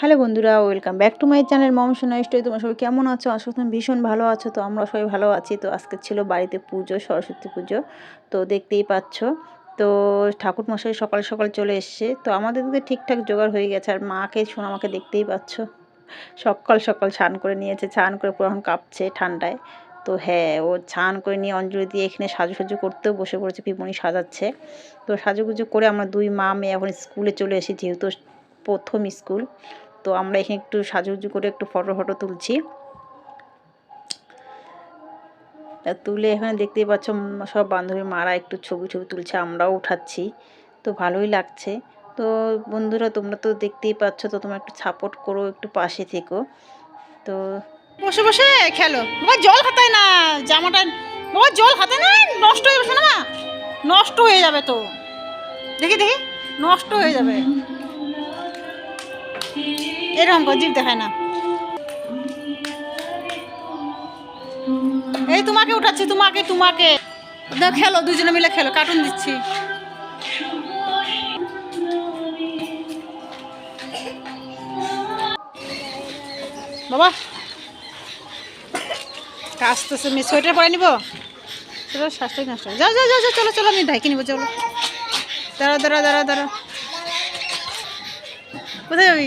Hello বন্ধুরা welcome back to my channel mom Sona story. তোমার সবাই কেমন আছো? আশা তুমি ভীষণ ভালো আছো। তো আমরা সবাই ভালো আছি। তো আজকে ছিল বাড়িতে পুজো, সরস্বতী পুজো। তো দেখতেই পাচ্ছ। তো ঠাকুর মশাই সকাল সকাল চলে এসছে। তো আমাদের তো ঠিকঠাক জোগাড় হয়ে গেছে। আর মাকে শোনা আমাকে দেখতেই পাচ্ছ। সকাল সকাল স্নান করে নিয়েছে। স্নান করে পুরো এখন কাঁপছে ঠান্ডায়। তো হ্যাঁ ও ছান করে নিয়ে অঞ্জলি দিয়ে এখানে সাজুসাজু করতেও বসে পড়েছে পিপনি সাজাচ্ছে। তো সাজুগুজু করে আমরা দুই মা মেয়ে এখন স্কুলে চলে এসেছি। যেহেতু প্রথম স্কুল। তো আমরা এখানে একটু সাজুজু করে একটু ফটো ফটো তুলছি। তুলে এখানে দেখতেই পাচ্ছ সব বান্ধবী মারা একটু ছবি ছবি তুলছে, আমরাও উঠাচ্ছি। তো ভালোই লাগছে। তো বন্ধুরা, তোমরা তো দেখতেই পাচ্ছ, তো তোমরা একটু সাপোর্ট করো, একটু পাশে থেকো। তো বসে বসে, খেলো। বাবা, জল খাতায় না, জামাটা বাবা, জল হাতে না, নষ্ট হয়ে যাবে না নষ্ট হয়ে যাবে তো। দেখি দেখি, নষ্ট হয়ে যাবে। এরকম করে জিভ দেখায় না। এই তোমাকে উঠাচ্ছি তোমাকে তোমাকে। খেলো দুজনে মিলে খেলো কার্টুন দিচ্ছি। বাবা। আসতেছে আমি সোয়েটার পরে নিব? চলো শ্বাসটাই নষ্ট যাও যাও যাও, চলো চলো আমি ঢাকি নিবো চলো। দাঁড়া দাঁড়া দাঁড়া দাঁড়া কোথায় যাবি?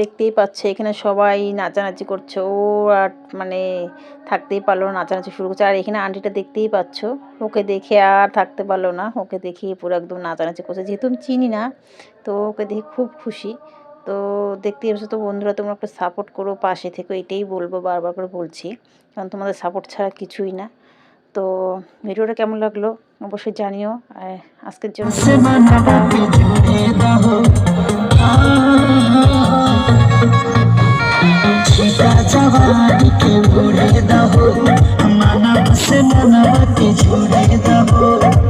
দেখতেই পাচ্ছে, এখানে সবাই নাচানাচি করছে। ও আর মানে থাকতেই পারল নাচানাচি শুরু করছে। আর এখানে আন্টিটা দেখতেই পাচ্ছ, ওকে দেখে আর থাকতে পারল না। ওকে দেখে পুরো একদম নাচানাচি করছে। যেহেতু আমি চিনি না, তো ওকে দেখে খুব খুশি। তো দেখতেই পাচ্ছ তো বন্ধুরা, তোমরা একটা সাপোর্ট করো, পাশে থেকে, এটাই বলব বারবার করে বলছি। কারণ তোমাদের সাপোর্ট ছাড়া কিছুই না। তো ভিডিওটা কেমন লাগল অবশ্যই জানিও। আজকের জন্য জবানিকে মুড়ে দাও মানব সে মানবতে ঝুড়ে দাও